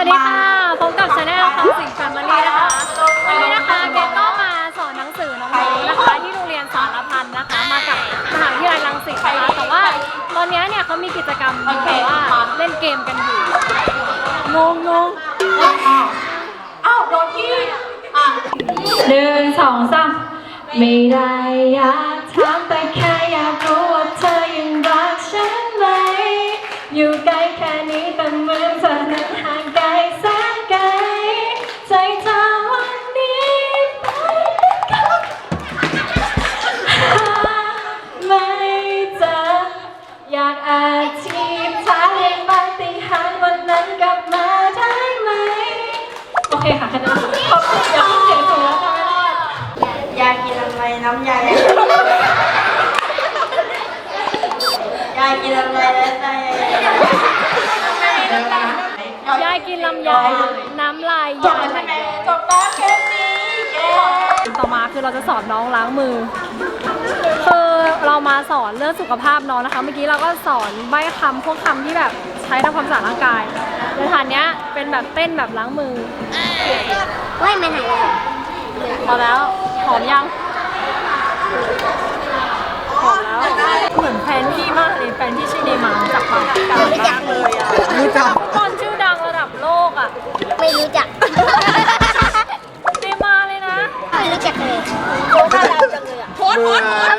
วัสดีค่ะ พบกับชาแนลคำสิงแฟมิลี่นะคะ วันนี้นะคะเกดก็มาสอนหนังสือน้องๆนะคะ ที่โรงเรียนสารพันธ์นะคะ มากับมหาวิทยาลัยรังสิตนะคะแต่ว่าตอนนี้เนี่ยเขามีกิจกรรมแบบว่าเล่นเกมกันอยู่ งงงงอ้าวโดนพี่อะหนึ่งสองสามไม่ได้อยากถามแต่แค่อยากรู้ว่าเธอยังรักฉันไหม อยู่ใกล้แค่นี้แต่ อยากอธิษฐานให้ปาฏิหาริย์วันนั้นกลับมาได้ไหม โอเคค่ะแค่นั้นค่ะขอบคุณอย่าเพิ่งเสียงสูงแล้วค่ะไม่รอดยากินอะไรน้ำยายยากินอะไรแล้วใจยายกินลำไยน้ำลายจยาบยใช่ไหมจบแล้วเกมนี้เย้ ต่อมาคือเราจะสอนน้องล้างมือ คือเรามาสอนเรื่องสุขภาพน้องนะคะ เมื่อกี้เราก็สอนใบ้คำพวกคำที่แบบใช้ทำความสะอาดร่างกายในฐานเนี้ยเป็นแบบเต้นแบบล้างมือเฮ้ยมันหายไปแล้วพอแล้วหอมยังหอมแล้วเหมือนแฟนพี่มากเลยแฟนพี่ชื่อเนมาร์จากปากกาไม่จังเลยอะรู้จักบอลชื่อดังระดับโลกอะไม่รู้จัก จังเลยอ่ะโค้ดโค้ด ทำไมหน้าด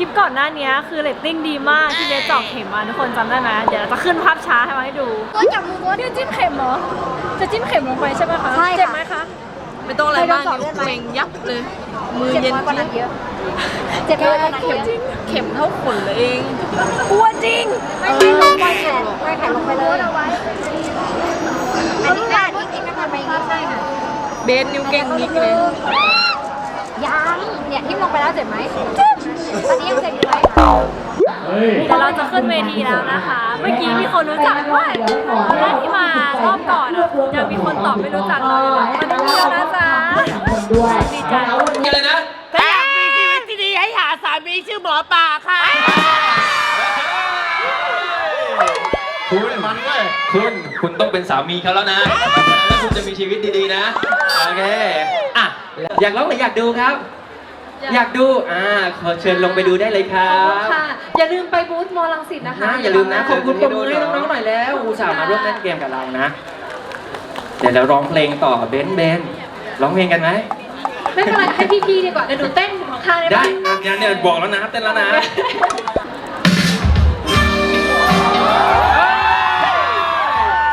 ลิปก่อนหน้านี้คือเรตติ้งดีมากที่เบสเจอกเข็มมาทุกคนจำได้ไหมเดี๋ยวเราจะขึ้นภาพช้าให้มาให้ดูตัวจับมือตัวเนี่ยจิ้มเข็มเหรอจะจิ้มเข็มลงไปใช่ไหมคะใช่ค่ะ เจ็บไหมคะไม่ต้องอะไรมากนิ้วเกรงยับเลย มือเจ็บเย็นน้อยกว่านั้นเยอะเจ็บน้อยกว่านั้นเยอะเข็มเท่าขนเลยเองกลัวจริง ไม่ไม่ลงไปแขนไปแขนลงไปเลยอันนี้ได้นี่นี่นะคะไปใช่ค่ะเบนนิ้วเก่งนิกเลยยังเนี่ยทิ่มลงไปแล้วเจ็บไหมต อนนี้ยังเจ็บอยู่ไหมเดี๋ยวเราจะขึ้นเวทีแล้วนะคะ เมื่อกี้มีคนรู้จักด้วยตอนแรกที่มารอบก่อนอะยังมีคนตอบไม่รู้จักเราอยู่วันนี้มีแล้วนะจ๊ะดีใจอะไรนะถ้าอยากมีชีวิตที่ดีให้หาสามีชื่อหมอป่าค่ะ คุณมันด้วยคุณคุณต้องเป็นสามีเขาแล้วนะแล้วคุณจะมีชีวิตดีๆนะ โอเค อะ อยากร้องหรืออยากดูครับ อยากดูอ่าขอเชิญลงไปดูได้เลยครับค่ะ อย่าลืมไปบูธมอลังสิตนะคะ นะอย่าลืมนะขอบคุณปรบมือให้น้องๆหน่อยแล้วอุตส่าห์มาร่วมเล่นเกมกับเรานะ เดี๋ยวเราร้องเพลงต่อเบนเบนร้องเพลงกันไหมไม่เป็นไรให้พี่ๆดีกว่าเดี๋ยวหนูเต้นอยู่ข้างๆได้ได้ปะอะงั้นเนี่ยบอกแล้วนะเต้นแล้วนะ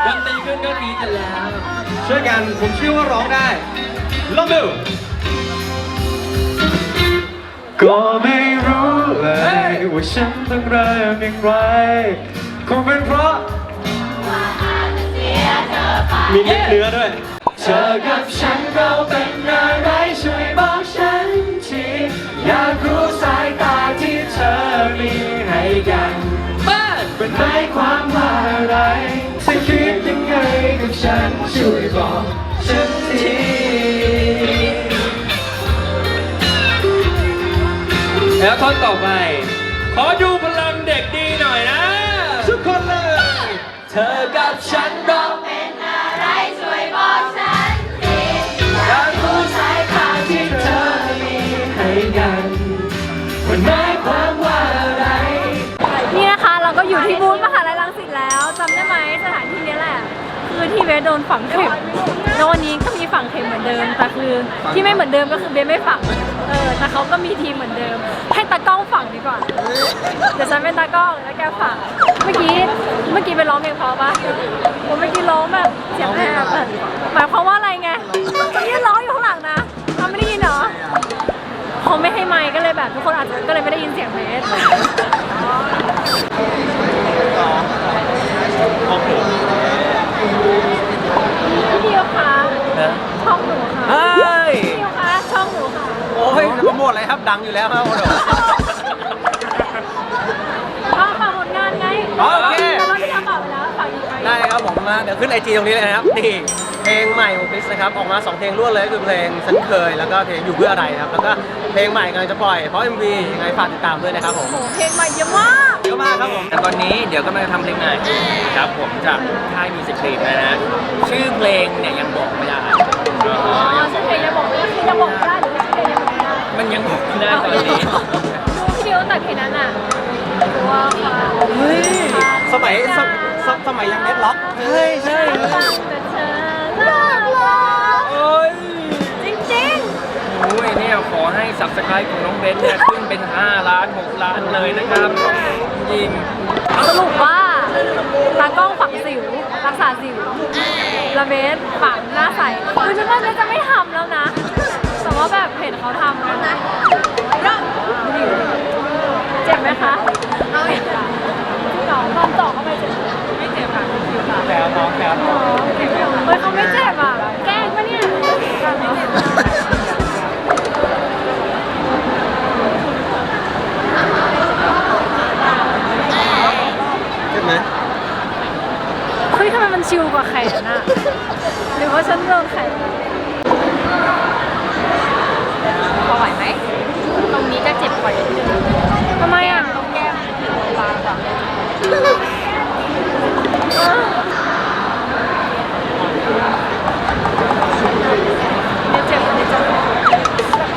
ดนตรีขึ้นก็กรี๊ดกันแล้ว ช่วยกัน ผมเชื่อว่าร้องได้ลองดู ก็ไม่รู้เลยว่าฉันต้องเริ่มอย่างไรคงเป็นเพราะมีเนื้อด้วย เธอกับฉันเราเป็นอะไรช่วยบอกฉันทีอยากรู้สาย ท่อนต่อไป ขอดูพลังเด็กดีหน่อยนะ ทุกคนเลย เธอกับฉันเราอะไรช่วยบอกฉันทีอยากรู้สายตาที่เธอมีให้กันมันหมายความว่าอะไร นี่นะคะเราก็อยู่ที่บูธมหาลัยรังสิตแล้วจำได้ไหมสถานที่นี้แหละ คือที่เบสโดนฝังเข็มแล้ววันนี้ก็มีฝัง เข็มเหมือนเดิมแต่คือที่ไม่เหมือนเดิมก็คือเบสไม่ฝังเออแต่เขาก็มีทีมเหมือนเดิม ให้ตากล้องฝังดีกว่าเดี๋ยวฉันเป็นตากล้องแล้วแกฝังเมื่อกี้เมื่อกี้ไปร้องเพลงเพอปะผมเมื่อกี้ร้องแบบเสียงแหบอะหมายความว่าอะไรไงเมื่อกี้ร้องอยู่ข้างหลังนะทำไม่ได้ยินเหรอเขาไม่ให้ไมค์ก็เลยแบบทุกคนอาจจะก็เลยไม่ได้ยินเสียงเบส พี่ดิวคะช่องหนูค่ะ เฮ้ย พี่ดิวคะช่องหนูค่ะ โอ้ยจะโปรโมทอะไรครับ ดังอยู่แล้วครับโอ้โหก็ฝากผลงานไงโอเคแต่เราที่ทำฝากไปแล้วฝากอีกไหมได้ครับผมมาเดี๋ยวขึ้นไอจีตรงนี้เลยนะครับนี่เพลงใหม่ของคริสนะครับออกมา2เพลงรวดเลยก็คือเพลงฉันเคยแล้วก็เพลงอยู่เพื่ออะไรนะครับแล้วก็เพลงใหม่กำลังจะปล่อยเพราะ MV ยังไงฝากติดตามด้วยนะครับผมโอ้โหเพลงใหม่เยอะมาก เยอะมากครับผมแต่ตอนนี้เดี๋ยวก็มาทำเพลงใหม่ครับผมจากค่ายมิวสิกคลิปนะนะชื่อเพลงเนี่ยยังบอกไม่ได้ อ๋อชื่อเพลงยังบอกไม่ได้คือยังบอกไม่ได้ ม่ได้มันยังบอกไม่ได้ตอนนี้ดูพี่ดิวแต่เพลงนั้นอะตัวค่ะเฮ้ยสมัยสมสมสมัยยังเน็ตล็อกเฮ้ยใช่ฟังแต่เธอน่ารักโอ้ยจริงโอ้ยเนี่ยขอให้ subscribe ของน้องเบนเนี่ยขึ้นเป็น 5 ล้าน 6 ล้านเลยนะครับยิงๆสรุปว่าตากล้องฝังสิวรักษาสิวและเบสฝังหน้าใสคือฉันว่าเบสจะไม่ทำแล้วนะแต่ ว่าแบบเห็นเขาทำกันนะเจ็บไหมคะเอาอีกหนอตอนต่อเข้าไปเจ็บไม่เจ็บค่ะอยู่ค่ะแล้วน้องแล้วเฮ้ยเขาไม่เจ็บอะ แกล้งปะเนี่ย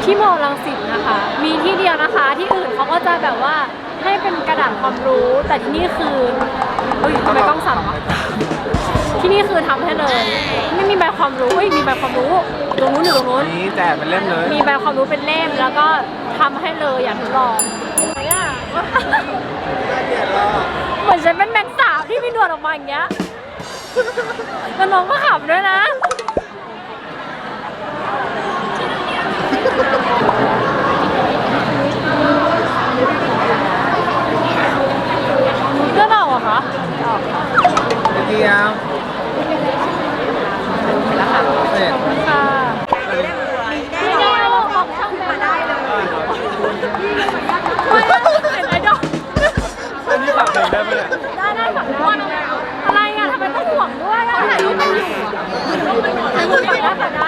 ที่มอลังสิตนะคะ มีที่เดียวนะคะ ที่อื่นเขาก็จะแบบว่าให้เป็นกระดาษความรู้ แต่ที่นี่คือเฮ้ยทำไมต้องสั่นวะที่นี่คือทำให้เลย ไม่มีใบความรู้เอ้ยมีใบความรู้ตรงนู้นอยู่ตรงนู้น นี่แจกเป็นเล่มเลย มีใบความรู้เป็นเล่มแล้วก็ทำให้เลยอย่างทดลองเนี่ย เหมือนฉันเป็นแมงสาบที่มีหนวดออกมาอย่างเงี้ยแล้วน้องก็ขำด้วยนะ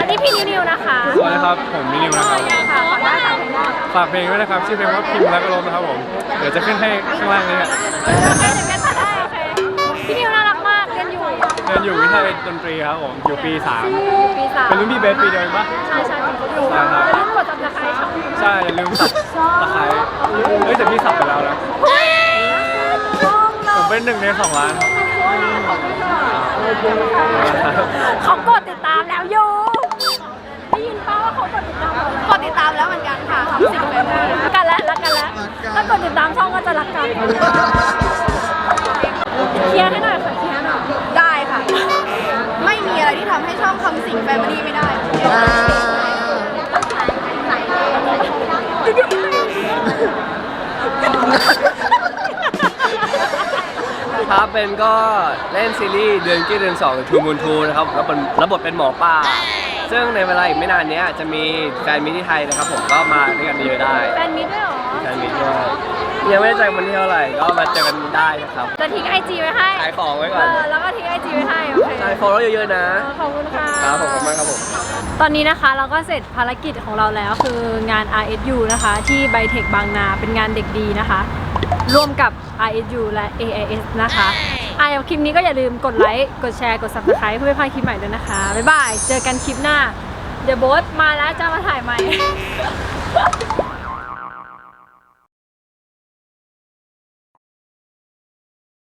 นี่พี่นิวนิวนะคะสวัสดีครับ ผมมินิวนะครับ ค่ะฝั่งได้ฝั่งได้ฝากเพลงด้วยนะครับ ชื่อเพลงว่าพิมพ์แล้วก็ลมนะครับผม เดี๋ยวจะขึ้นให้ข้างล่างนี้ครับโอเคเดี๋ยวกันถ่ายได้โอเคพี่นิวน่ารักมากเรียนอยู่เรียนอยู่วิทยาลัยดนตรีครับผม อยู่ปีอยู่ปีสาม3เป็นรุ่นพี่เบสปีเดียวเองปะใช่ใช่ผมก็อยู่ใช่ครับอย่าลืมกดจับตะไคร้ช่องใช่อย่าลืมสับตะไคร้เฮ้ยแต่พี่สับไปแล้วนะเฮ้ยช่องเราผมเป็นหนึ่งในสองล้านครับ เขากดติดตามแล้วอยู่ได้ยินป้าว่าเขากดติดตามเรากดติดตามแล้วเหมือนกันค่ะสามสิบเลยรักกันแล้วรักกันแล้วถ้ากดติดตามช่องก็จะรักกันเคลียร์ให้หน่อยค่ะเคลียร์หน่อยได้ค่ะ ไม่มีอะไรที่ทำให้ช่องคำสิงแฟมิลี่ไม่ได้ ครับเป็นก็เล่นซีรีส์เดือนกี้เดือนสองทูมูนทูนะครับแล้วเป็นรับบทเป็นหมอป่า ซึ่งในเวลาอีกไม่นานเนี้ยจะมีแฟนมิตรที่ไทยนะครับ ผมก็มาด้วยกันเยอะได้แฟนมิตรด้วยเหรอแฟนมิตรด้วยยังไม่ได้เจอกันวันที่เท่าไหร่ก็มาเจอกันได้นะครับจะทิ้งไอจีไว้ให้ขายของไว้ก่เออนอแล้วก็ทิ้งไอจีไว้ให้โอเคใช่ follow เยอะๆนะเออขอบคุณค่ะครับผมขอบคุณมากครับผมตอนนี้นะคะเราก็เสร็จภารกิจของเราแล้วคืองาน RSU นะคะ ที่ไบเทคบางนาเป็นงานเด็กดีนะคะ ร่วมกับ RSU และ AIS นะคะอะเดี๋ยวคลิปนี้ก็อย่าลืมกดไลค์ กดแชร์ กด subscribe เพื่อไม่พลาดคลิปใหม่ด้วยนะคะ บ๊ายบาย เจอกันคลิปหน้า เดี๋ยวโบ๊ทมาแล้วจะมาถ่ายใหม่